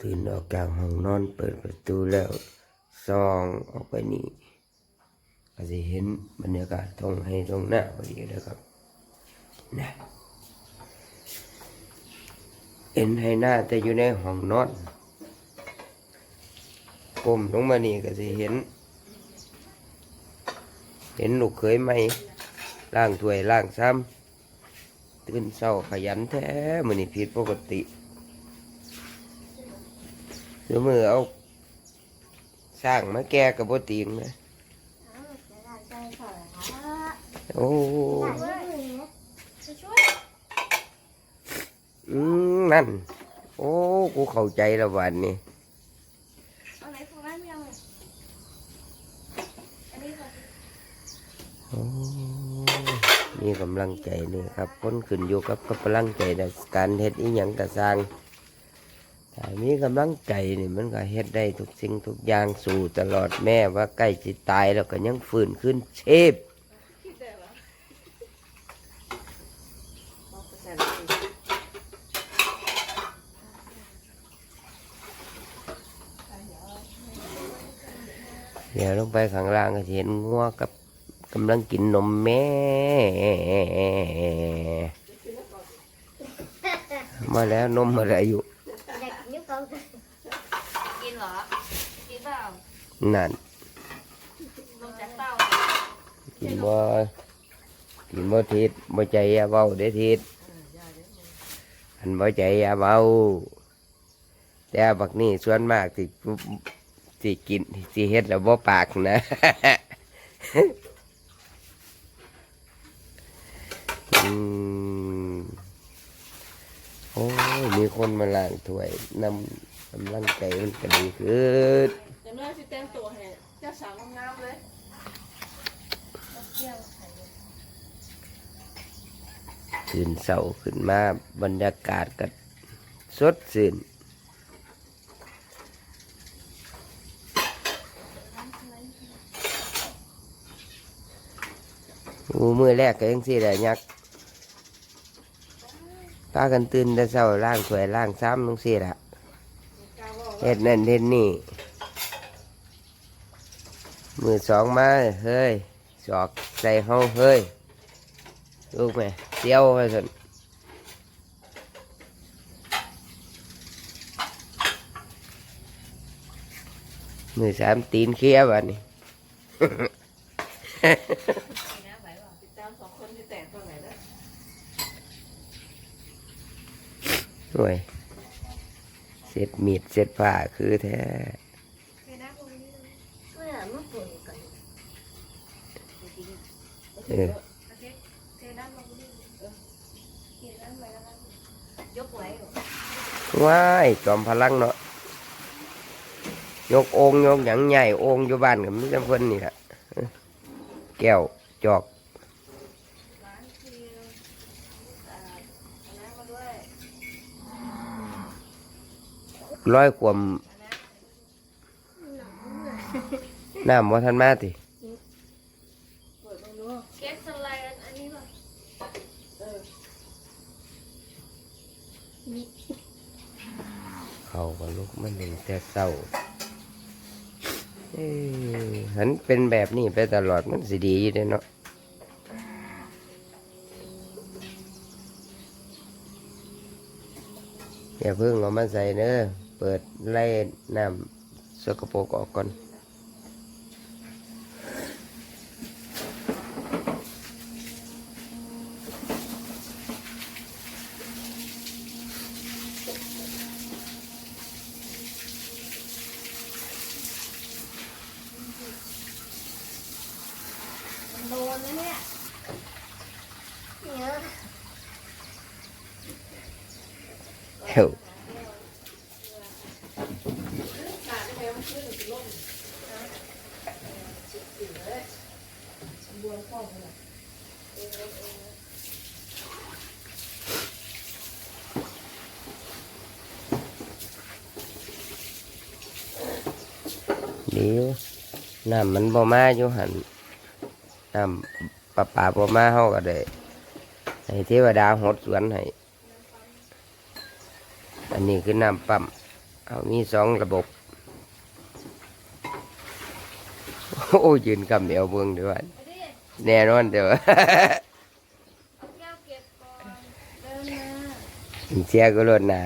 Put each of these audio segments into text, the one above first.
ตื่นออกจากห้องนอนเปิดประตูแล้วซองออกไปนี่ก็จะเห็นบรรยากาศตรงให้ตรงหน้าพอดีเลยครับนะเห็นให้หน้าแต่อยู่ในห้องนอนก้มลงมานี่ก็จะเห็น เห็นลูกเคยไหมล่างถ้วยล่างซ้ำตื่นเศร้าขยันแท้มันนี่ผิดปกติ ดี๋ยวมือเอาสร้างมาแก้กับบ่ตีงนะโอ้อืมนั่น โอ้ กูเข้าใจแล้ววันนี้อะไรของร้านไม่เอาเลยอันนี้ก่อนโอ้มีกำลังใจนี่ครับคนขึ้นอยู่กับกำลังใจในการเฮ็ดอีหยังกระสร้าง ถ้ามีกำลังใจนี่มันก็เฮ็ดได้ทุกสิ่งทุกอย่างสู่ตลอดแม่ว่าใกล้จะตายแล้วก็ยังฟื้นขึ้นเชฟคิดเดี๋ยวลงไปข้างล่างก็จะเห็นงัวกับกำลังกินนมแม่ มาแล้วนมอะไรอยู่ เด็กนิ้วกลาง กินเหรอ กินเปล่า นั่นกินบ่กินบ่ทิศบ่ใจอย่าเบาเด้ทิศอันบ่ใจอย่าเบาแต่บักนี่ส่วนมากสิสิกินสิเฮ็ดแล้วบ่ปากนะอืมโอ้ยมีคนมาล้างถ้วยนำกำลังใจมันก็ดีขึ้น แต่งตัวให้เจ้าสาวงามๆเลยเที่ยวไข่ตื่นเศร้าขึ้นมาบรรยากาศก็สดชื่นอูมือแรกก็ยังสิแหละยักษ์พากันตื่นแต่เศร้าล่างถวยล่างซ้ำลงสิละเฮ็ดนั่นเฮ็ดนี่ มือสองมาเฮ้ยสอกใส่เฮาเฮ้ยลูกแม่เตี้ยวไปสินมือสามตีนเคี้ยวบัดนี้นะไหวเปล่าติดตามสองคนที่แต่งตัวไหนแล้วยเสร็จมีดเสร็จผ้าคือแท้ เหรอว้ายจอมพลังเนาะยกองยกหยังใหญ่องอยู่บ้านกับมิจำเพิ่นนี่แหละแก้วจอกร้อยร้อยความน้ำว่าทันมาติ เปิดมาดูเก็ตสไลด์อันนี้ป่ะเออ เขาก็ลุกมันเป็นแต่เศร้าเฮ้ยหันเป็นแบบนี้ไปตลอดมันสิดีอยู่เด้เนาะอย่าเพิ่งเอามาใส่เนอะเปิดไล่น้ำสกปรกออกก่อนโดนนะเนี่ย เยอะ เฮ้วขาดได้ไหมมันขึ้นหรือลงบวมข้อมือเดี๋ยว นนี้คือน้ำปั๊มเอามีสองระบบ โอ้ยืนกับเดียวเบื้องด้วยแน่นอนเดี๋ยวเสียก็ลดนา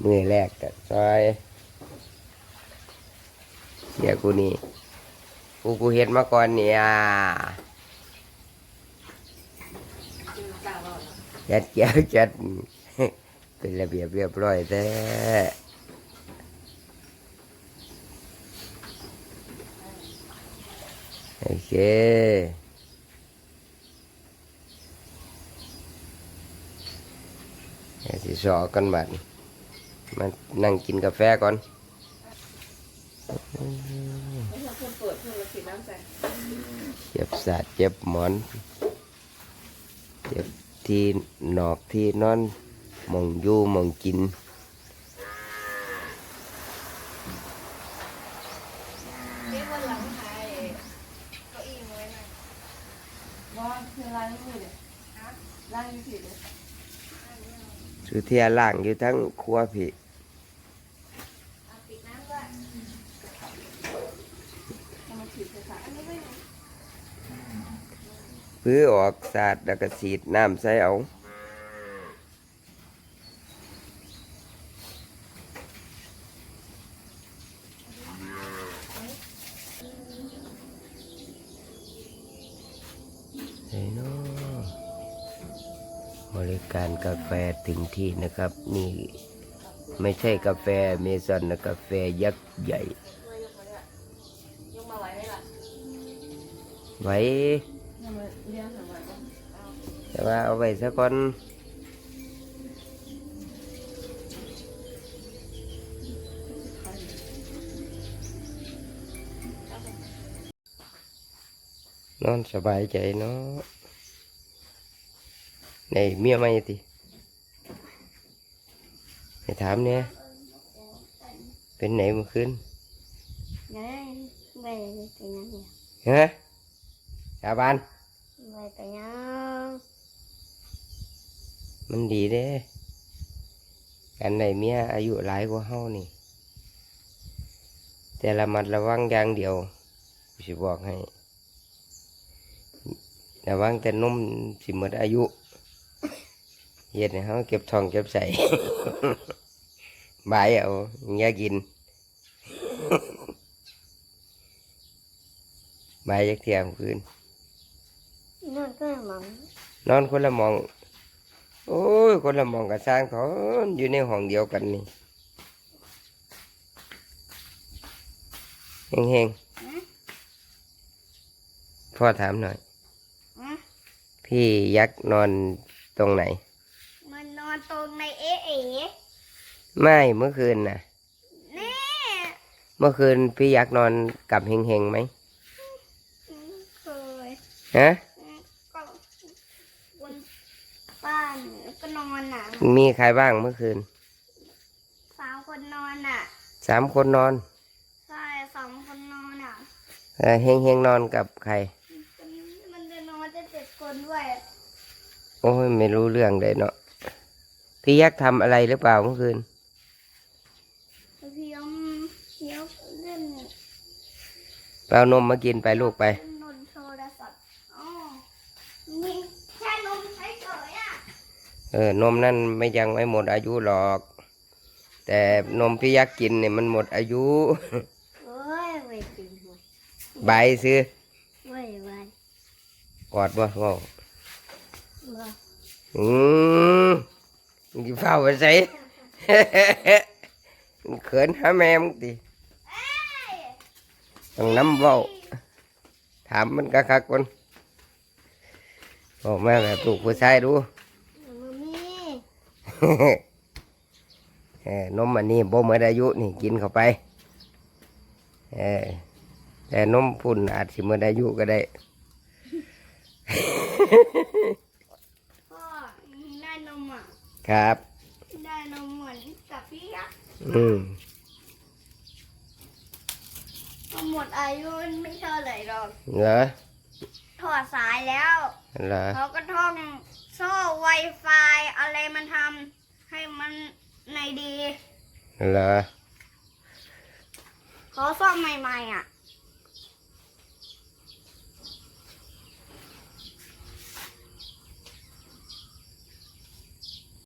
เมื่อแรกแต่ซอยเสียกูนี่กูกูเห็นมาก่อนเนี่ยจัดเจ้าจัด เป็นระเบียบเรียบร้อยแต่โอเคเดี๋ยวสิสอกันบัดนี้มานั่งกินกาแฟก่อนเจ็บสาดเจ็บหมอน เจ็บที่หนอกที่นอน มองอยู่หมองกินเรียกว่าหลังไทยเก้าอี้มาไว้หน่อยว่าคือล้างมือเดี๋ยวนะล้างมือผิดเลยสุเทียล่างอยู่ทั้งครัวพี่เอาปิดน้ำด้วยทำไมผิดเลยค่ะอันนี้ไม่รู้พื้อออกสาดแล้วก็สีดน้ำใส่เอา เฮ้ยเนาะบริการกา แฟถึงที่นะครับ นี่ไม่ใช่กาแฟเมซอนนะกาแฟยักษ์ใหญ่ไว้ไหมล่ะมาเอาแต่ว่าเอาไว้สักก่อนนอนสบายใจเนาะในเมียไม่ติ ถามเนี่ยเป็นไหนเมื่อคืน Đấy, về từ nhà nè ฮะชาวบ้าน về từ nhà มันดีเด้กันในเมียอายุหลายกว่าเฮานี่ แต่ละมัดระวังอย่างเดียวสิบอกให้ระวังแต่นมสิหมดอายุเฮ็ดให้เฮาเก็บทองเก็บใส่ บายเอาอย่ากินบายจักเที่ยงคืน nó cứ mỏng นอนคนละหมอง โอ้ย คนละหมองกับสร้างเขาอยู่ในห้องเดียวกันนี่เฮงๆ พ่อถามหน่อย Hả? พี่ยักษ์นอนตรงไหน mình non tuần này ế ế ไม่เมื่อคืนน่ะ nè เมื่อคืนพี่ยักษ์นอนกับเฮงๆไหม Ừ, rồi ฮะ Ừ, con con ba nữa có non à มีใครบ้างเมื่อคืน sáu con non à สามคนนอน sai sáu con non à เออเฮงๆนอนกับใคร มันจะนอนจะเจ็ดคนด้วย โอ้ยไม่รู้เรื่องเลยเนาะพี่ยักษ์ทำอะไรหรือเปล่าเมื่อคืน เพียมเพียมเล่น ไปเอานมมากินไปลูกไปเล่นนนโทรศัพท์อ๋อนี่แค่นมใช้เฉยอะเออ นมนั่นไม่ยังไม่หมดอายุหรอก แต่นมพี่ยักษ์กินเนี่ยมันหมดอายุเฮ้ยไปกินหวยใบซื้อเว้ยเว้ยกอดบ่เว่าเว้ยอืมมึงสิเฝ้าไปใส่ มึงเขินหาแม่มึงติ ต้องน้ำเว้าถามมันกะคักคนบอกแม่แบบลูกผู้ชายดูมามีเออนมอันนี้บ่หมดอายุนี่กินเข้าไป เออแต่นมพุ่นอาจสิหมดอายุก็ได้ พ่อได้นมอะครับ ได้นมเหมือนกับพี่ยักษ์ อืมพอ หมดอายุมันไม่เท่าไหร่หรอกเหรอถอดสายแล้วเหรอเขาก็ท่องโซ่ไวไฟอะไรมันทำให้มันในดีเหรอขอซ่อมใหม่ๆอะ